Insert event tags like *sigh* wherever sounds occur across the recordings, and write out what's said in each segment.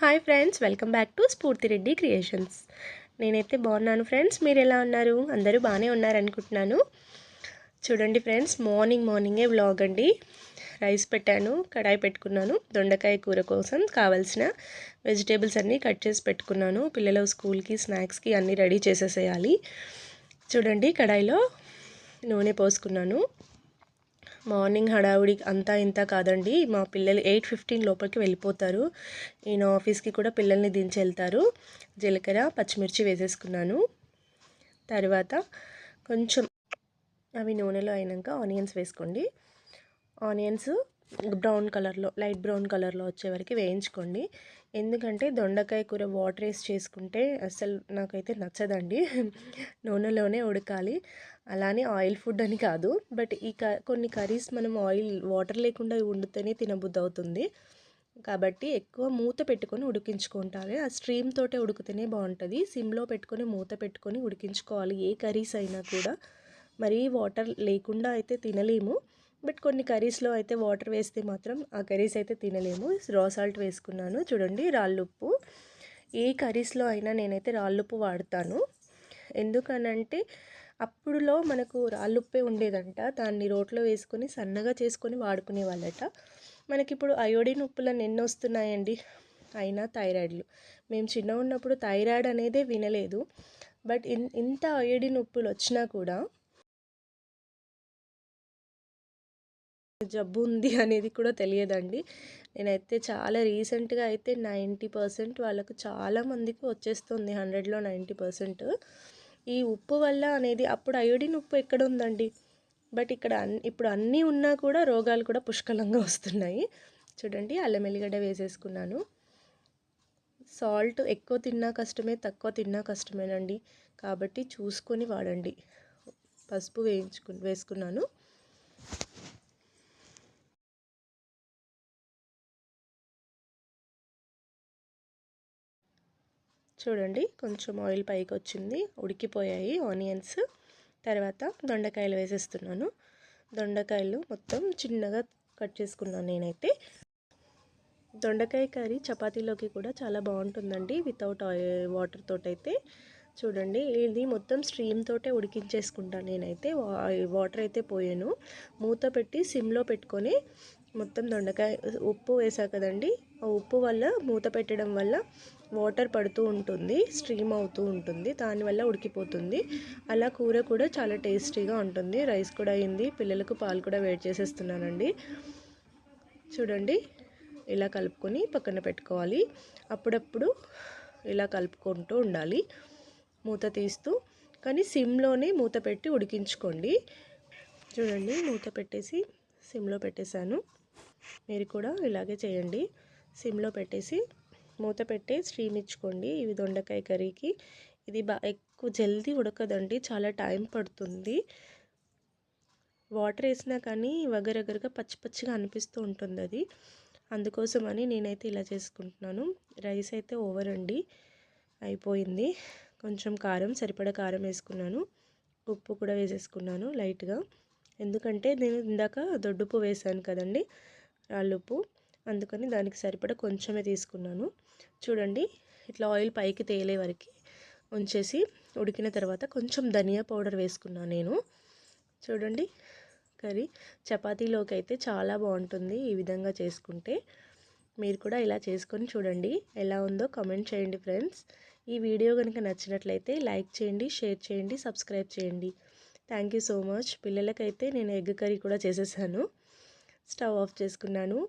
Hi friends welcome back to Sphoorthi Reddy creations. నేనైతే బాగున్నాను friends మీరు ఎలా ఉన్నారు? అందరూ బాగానే ఉన్నారనుకుంటున్నాను. చూడండి ఫ్రెండ్స్ మార్నింగ్ మార్నింగే వ్లాగ్ అండి. రైస్ పెట్టాను కడాయి పెట్టుకున్నాను దొండకాయ కూర కోసం కావాల్సిన వెజిటేబుల్స్ అన్నీ కట్ చేసి పెట్టుకున్నాను. పిల్లల స్కూల్కి స్నాక్స్కి అన్నీ రెడీ చేసేసేయాలి. చూడండి కడాయిలో నూనె పోసుకున్నాను. మార్నింగ్ హడావుడి అంతా ఇంత కాదండి. మా పిల్లలు ఎయిట్ ఫిఫ్టీన్ లోపలికి వెళ్ళిపోతారు. నేను ఆఫీస్కి కూడా పిల్లల్ని దించి వెళ్తారు జీలకర్ర పచ్చిమిర్చి వేసేసుకున్నాను. తర్వాత కొంచెం అవి నూనెలో అయినాక ఆనియన్స్ వేసుకోండి. ఆనియన్స్ బ్రౌన్ కలర్లో లైట్ బ్రౌన్ కలర్లో వచ్చే వరకు వేయించుకోండి. ఎందుకంటే దొండకాయ కూర వాటర్ వేసి చేసుకుంటే అసలు నాకైతే నచ్చదండి. నూనెలోనే ఉడకాలి. అలానే ఆయిల్ ఫుడ్ అని కాదు. బట్ ఈ క కొన్ని కర్రీస్ మనం ఆయిల్ వాటర్ లేకుండా వండితేనే తినబుద్ధి అవుతుంది. కాబట్టి ఎక్కువ మూత పెట్టుకొని ఉడికించుకుంటాలి. ఆ స్ట్రీమ్ తోటే ఉడికితేనే బాగుంటుంది. సిమ్లో పెట్టుకొని మూత పెట్టుకొని ఉడికించుకోవాలి. ఏ కర్రీస్ అయినా కూడా. మరీ వాటర్ లేకుండా అయితే తినలేము. బట్ కొన్ని కర్రీస్లో అయితే వాటర్ వేస్తే మాత్రం ఆ కర్రీస్ అయితే తినలేము. రా సాల్ట్ వేసుకున్నాను. చూడండి రాళ్ళుప్పు. ఏ కర్రీస్లో అయినా నేనైతే రాళ్ళుప్పు వాడతాను. ఎందుకనంటే అప్పుడులో మనకు రాళ్ళుప్పే ఉండేదంట. దాన్ని రోట్లో వేసుకొని సన్నగా చేసుకొని వాడుకునే వాళ్ళట. మనకిప్పుడు అయోడిన్ ఉప్పులను ఎన్ని వస్తున్నాయండి? అయినా థైరాయిడ్లు. మేము చిన్న ఉన్నప్పుడు థైరాయిడ్ అనేదే వినలేదు. బట్ ఇన్ ఇంత అయోడిన్ ఉప్పులు వచ్చినా కూడా జబ్బు ఉంది *laughs* అనేది కూడా తెలియదండి. నేనైతే చాలా రీసెంట్గా అయితే నైంటీ పర్సెంట్ వాళ్ళకు చాలామందికి వచ్చేస్తుంది హండ్రెడ్లో నైంటీ పర్సెంట్. ఈ ఉప్పు వల్ల అనేది అప్పుడు అయోడిన్ ఉప్పు ఎక్కడ ఉందండి బట్ ఇక్కడ ఇప్పుడు అన్నీ ఉన్నా కూడా రోగాలు కూడా పుష్కలంగా వస్తున్నాయి. చూడండి అల్లం ఎల్లిగడ్డ వేసేసుకున్నాను. సాల్ట్ ఎక్కువ తిన్నా కష్టమే తక్కువ తిన్నా కష్టమేనండి. కాబట్టి చూసుకొని వాడండి. పసుపు వేయించుకు వేసుకున్నాను. చూడండి కొంచెం ఆయిల్ పైకి వచ్చింది ఉడికిపోయాయి ఆనియన్స్. తర్వాత దొండకాయలు వేసేస్తున్నాను. దొండకాయలు మొత్తం చిన్నగా కట్ చేసుకున్నాను నేనైతే. దొండకాయ కర్రీ చపాతీలోకి కూడా చాలా బాగుంటుందండి వితౌట్ ఆయిల్ వాటర్ తోటైతే. చూడండి ఇది మొత్తం స్ట్రీమ్ తోటే ఉడికించేసుకుంటాను నేనైతే. వాటర్ అయితే పోయాను. మూత పెట్టి సిమ్లో పెట్టుకొని మొత్తం దొండకాయ ఉప్పు వేసా కదండి. ఆ ఉప్పు వల్ల మూత పెట్టడం వల్ల వాటర్ పడుతూ ఉంటుంది స్ట్రీమ్ అవుతూ ఉంటుంది దానివల్ల ఉడికిపోతుంది. అలా కూర కూడా చాలా టేస్టీగా ఉంటుంది. రైస్ కూడా అయింది పిల్లలకు పాలు కూడా వేడి చేసేస్తున్నానండి. చూడండి ఇలా కలుపుకొని పక్కన పెట్టుకోవాలి. అప్పుడప్పుడు ఇలా కలుపుకుంటూ ఉండాలి మూత తీస్తూ. కానీ సిమ్లోనే మూత పెట్టి ఉడికించుకోండి. చూడండి మూత పెట్టేసి సిమ్లో పెట్టేశాను. మీరు కూడా ఇలాగే చేయండి. సిమ్లో పెట్టేసి మూత పెట్టి స్టీమ్ ఇచ్చుకోండి ఇవి దొండకాయ కర్రీకి. ఇది బా ఎక్కువ జల్దీ ఉడకదండి. చాలా టైం పడుతుంది. వాటర్ వేసినా కానీ వగరగరగా పచ్చి పచ్చిగా అనిపిస్తూ ఉంటుంది అది అందుకోసమని నేనైతే ఇలా చేసుకుంటున్నాను. రైస్ అయితే ఓవర్ అండి. అయిపోయింది. కొంచెం కారం సరిపడా కారం వేసుకున్నాను. ఉప్పు కూడా వేసేసుకున్నాను లైట్గా. ఎందుకంటే నేను ఇందాక దొడ్డుపు వేసాను కదండి రాళ్ళుప్పు అందుకని దానికి సరిపడ కొంచెమే తీసుకున్నాను. చూడండి ఇట్లా ఆయిల్ పైకి తేలే వరకు ఉంచేసి ఉడికిన తర్వాత కొంచెం ధనియా పౌడర్ వేసుకున్నాను నేను. చూడండి కర్రీ చపాతీలోకి అయితే చాలా బాగుంటుంది ఈ విధంగా చేసుకుంటే. మీరు కూడా ఇలా చేసుకొని చూడండి ఎలా ఉందో కామెంట్ చేయండి ఫ్రెండ్స్ ఈ వీడియో కనుక నచ్చినట్లయితే లైక్ చేయండి షేర్ చేయండి సబ్స్క్రైబ్ చేయండి. Thank you so much. పిల్లలకైతే నేను ఎగ్ కర్రీ కూడా చేసేసాను. స్టవ్ ఆఫ్ చేసుకున్నాను.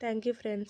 Thank you friends.